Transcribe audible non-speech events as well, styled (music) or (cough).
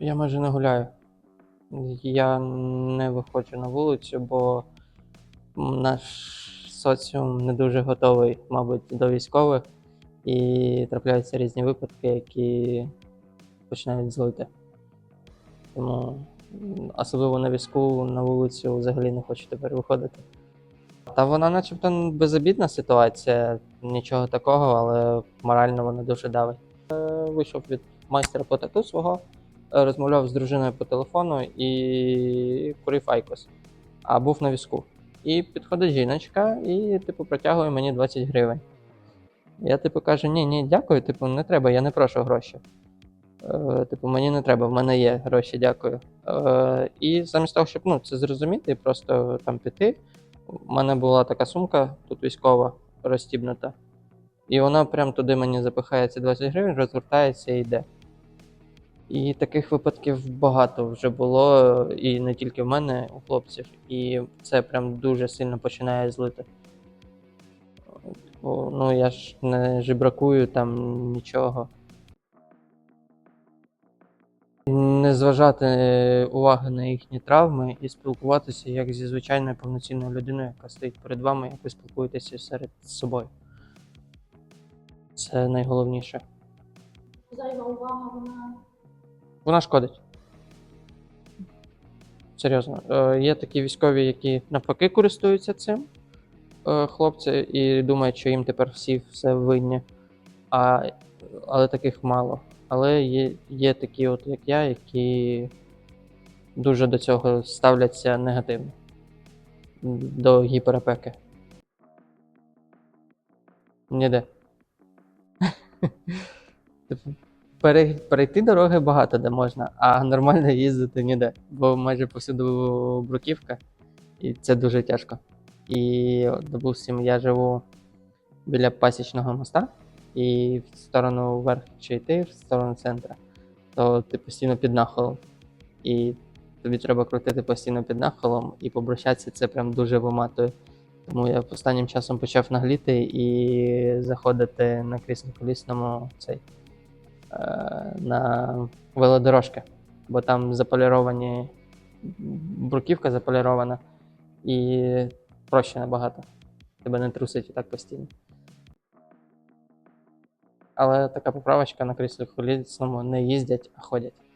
Я майже не гуляю. Я не виходжу на вулицю, бо наш соціум не дуже готовий, мабуть, до військових, і трапляються різні випадки, які починають злити. Тому особливо на візку на вулицю взагалі не хочу тепер виходити. Та вона, начебто, безобідна ситуація, нічого такого, але морально вона дуже давить. Е, Вийшов від майстра по тату свого, розмовляв з дружиною по телефону і курив айкос. А був на візку. І підходить жіночка і, типу, протягує мені 20 гривень. Я, типу, кажу: ні, ні, дякую, типу, не треба, я не прошу гроші. Е, типу, мені не треба, в мене є гроші, дякую. Е, і замість того, щоб ну, це зрозуміти, просто там піти. У мене була така сумка, тут військова, розстібнута. І вона прям туди мені запихає ці 20 гривень, розвертається і йде. І таких випадків багато вже було, і не тільки в мене, у хлопців. І це прям дуже сильно починає злити. Ну, я ж не жебракую там нічого. Не зважати уваги на їхні травми і спілкуватися як зі звичайною повноцінною людиною, яка стоїть перед вами, як ви спілкуєтеся серед собою. Це найголовніше. Зайва увага, вона Вона шкодить. Серйозно. Е, є такі військові, які навпаки користуються цим, е, хлопці, і думають, що їм тепер всі все винні. А, але таких мало. Але є, є такі, от як я, які дуже до цього ставляться негативно. До гіперопеки. Ніде. (laughs) Пере, перейти дороги багато де можна, а нормально їздити ніде, бо майже повсюду бруківка, і це дуже тяжко. І, допустим, я живу біля пасічного моста, і в сторону вверх чи йти, в сторону центра, то ти постійно під нахилом. І тобі треба крутити постійно під нахилом, і по це прям дуже виматує. Тому я останнім часом почав нагліти і заходити на крісло-колісному цей е, на велодорожки, бо там заполіровані бруківка заполірована і проще набагато. Тебе не трусить і так постійно. Але така поправочка на кріслі колісному не їздять, а ходять.